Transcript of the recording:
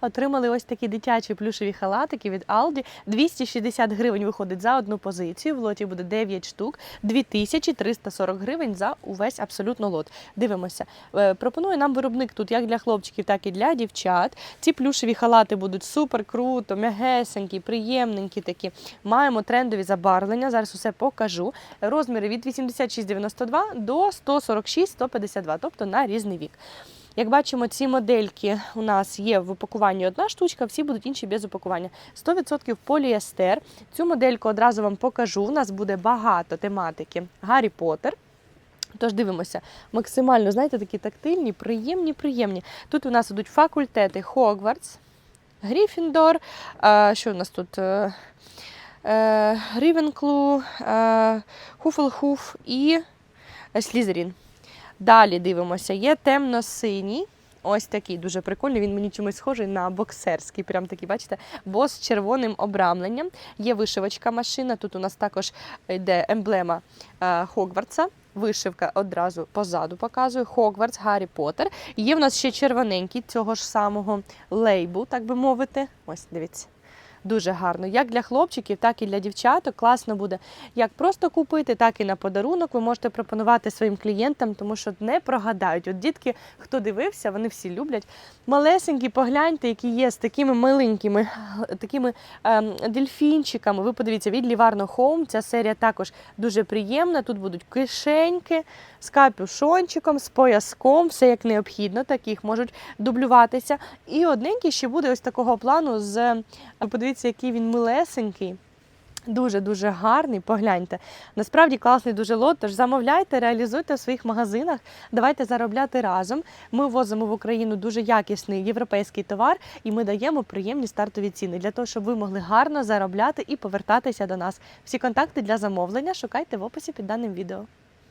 отримали ось такі дитячі плюшеві халатики від Aldi. 260 гривень виходить за одну позицію. В лоті буде 9 штук, 2340 гривень за увесь абсолютно лот. Дивимося. Е, Пропонує нам виробник тут як для хлопчиків, так і для дівчат. Ці плюшеві халати будуть супер круто, м'ягесенькі, приємненькі такі. Маємо трендові забарвлення. Зараз усе покажу. Розміри від 86,92 до 146-152, тобто на різний вік. Як бачимо, ці модельки у нас є в упакуванні одна штучка, всі будуть інші без упакування. 100% поліестер. Цю модельку одразу вам покажу. У нас буде багато тематики Гаррі Поттер. Тож дивимося, максимально, знаєте, такі тактильні, приємні, приємні. Тут у нас ідуть факультети Хогвартс, Гріфіндор. е, Що у нас тут? Е, е, Рівенклу, Хуфлхуф і Слізерін. Далі дивимося, є темно-синій. Ось такий дуже прикольний. Він мені чомусь схожий на боксерський. Прям такий, бачите, бо з червоним обрамленням. Є вишивочка машина. Тут у нас також йде емблема е, Хогвартса. Вишивка одразу позаду показує Хогвартс, Гаррі Поттер. Є в нас ще червоненький цього ж самого лейбу, так би мовити. Ось дивіться. Дуже гарно. Як для хлопчиків, так і для дівчаток. Класно буде як просто купити, так і на подарунок. Ви можете пропонувати своїм клієнтам, тому що не прогадають. От дітки, хто дивився, вони всі люблять. Малесенькі, погляньте, які є з такими маленькими, такими ем, дельфінчиками. Ви подивіться, від Ліварно Home. Ця серія також дуже приємна. Тут будуть кишеньки з капюшончиком, з пояском, все як необхідно, таких можуть дублюватися. І одненький ще буде ось такого плану з ви подивіться, який він милесенький. Дуже-дуже гарний, погляньте. Насправді класний дуже лот, тож замовляйте, реалізуйте в своїх магазинах, давайте заробляти разом. Ми ввозимо в Україну дуже якісний європейський товар і ми даємо приємні стартові ціни для того, щоб ви могли гарно заробляти і повертатися до нас. Всі контакти для замовлення шукайте в описі під даним відео.